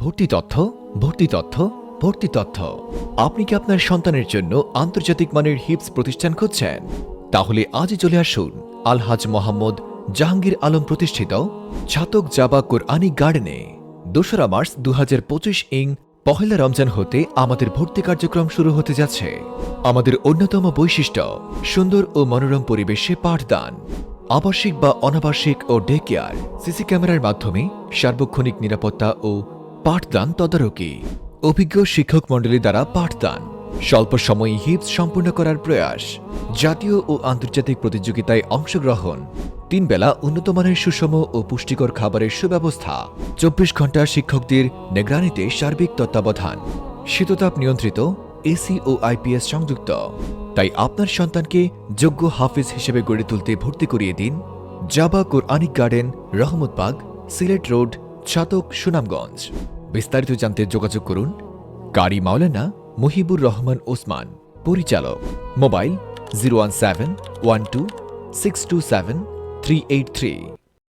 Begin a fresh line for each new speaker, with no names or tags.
ভর্তি তথ্য ভর্তি তথ্য ভর্তি তথ্য। আপনি কি আপনার সন্তানের জন্য আন্তর্জাতিক মানের হিপস প্রতিষ্ঠান খুঁজছেন? তাহলে আজই চলে আসুন আলহাজ মোহাম্মদ জাহাঙ্গীর আলম প্রতিষ্ঠিত ছাতক জাবা কোরআনি গার্ডেনে। দোসরা মার্চ দু হাজার পঁচিশ ইং পহেলা রমজান হতে আমাদের ভর্তি কার্যক্রম শুরু হতে যাচ্ছে। আমাদের অন্যতম বৈশিষ্ট্য, সুন্দর ও মনোরম পরিবেশে পাঠদান। আবাসিক বা অনাবাসিক ও ডে কেয়ার, সিসি ক্যামেরার মাধ্যমে সার্বক্ষণিক নিরাপত্তা ও পাঠদান তদারকি। অভিজ্ঞ শিক্ষক মণ্ডলী দ্বারা পাঠদান। স্বল্প সময়ে হিপস সম্পূর্ণ করার প্রয়াস। জাতীয় ও আন্তর্জাতিক প্রতিযোগিতায় অংশগ্রহণ। তিন বেলা উন্নতমানের সুষম ও পুষ্টিকর খাবারের সুব্যবস্থা। চব্বিশ ঘণ্টা শিক্ষকদের নিগরানিতে সার্বিক তত্ত্বাবধান। শীততাপ নিয়ন্ত্রিত, এসি ও আইপিএস সংযুক্ত। তাই আপনার সন্তানকে যোগ্য হাফিজ হিসেবে গড়ে তুলতে ভর্তি করিয়ে দিন। জাবা Quranic garden Rahmatbag Sylhet road Chhatak Sunamganj. বিস্তারিত জানতে যোগাযোগ করুন কারি মাওলানা মুহিবুর রহমান ওসমান, পরিচালক। Mobile zero one seven one two six two seven three eight three.